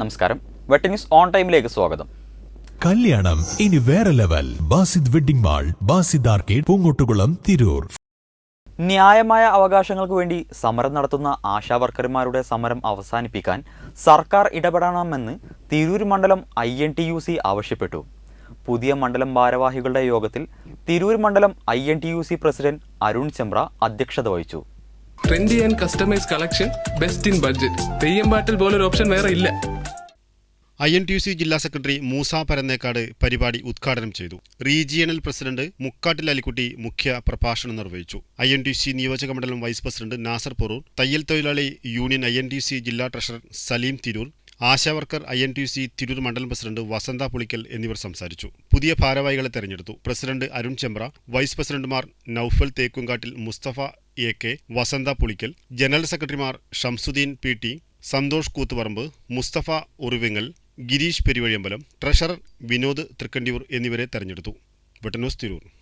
നമസ്കാരം. വെട്ട news on ടൈമിലേക്ക് സ്വാഗതം. കല്യാണം ഇനി വേറെ level. Basid wedding mall Basid arcade Poongottukulam Tirur. ന്യായമായ അവകാശങ്ങൾക്ക് വേണ്ടി സമരം നടത്തുന്ന ആശാ വർക്കർമാരുടെ സമരം അവസാനിപ്പിക്കാൻ സർക്കാർ ഇടപെടണമെന്ന് തിരൂർ മണ്ഡലം I N T U C ആവശ്യപ്പെട്ടു. പുതിയ മണ്ഡലം ഭാരവാഹികളുടെ യോഗത്തിൽ തിരൂർ മണ്ഡലം I N T U C president Arun Chembra അധ്യക്ഷത വഹിച്ചു. Trendy and customise collection best in budget Theyyam പാട്ടിൽ പോലൊരു ഓപ്ഷൻ വേറെ ഇല്ല. ഐ എൻ ടി സി ജില്ലാ സെക്രട്ടറി മൂസ പരന്നേക്കാട് പരിപാടി ഉദ്ഘാടനം ചെയ്തു. റീജിയണൽ പ്രസിഡന്റ് മുക്കാട്ടിൽ അലിക്കുട്ടി മുഖ്യ പ്രഭാഷണം നിർവഹിച്ചു. ഐ എൻ ടി സി നിയോജക മണ്ഡലം വൈസ് പ്രസിഡന്റ് നാസർ പൊറൂർ തയ്യൽ തൊഴിലാളി union I N T C ജില്ലാ treasurer Saleem Tirur ASHA worker I N T C Tirur മണ്ഡലം പ്രസിഡന്റ് വസന്ത പുളിക്കൽ എന്നിവർ സംസാരിച്ചു. പുതിയ ഭാരവാഹികളെ തെരഞ്ഞെടുത്തു. പ്രസിഡന്റ് അരുൺ ചെമ്പ്ര വൈസ് പ്രസിഡന്റുമാർ Noufal Thekkumkattil Musthafa A K Vasantha Pulikkal general സെക്രട്ടറിമാർ Shamsuddin P T Santhosh Koothuparamba Musthafa Uruvingal Gireesh Peruvazhiyambalam treasurer Vinod Thrikkandiyoor എന്നിവരെ തെരഞ്ഞെടുത്തു. വെട്ടന്യൂസ് തിരൂർ.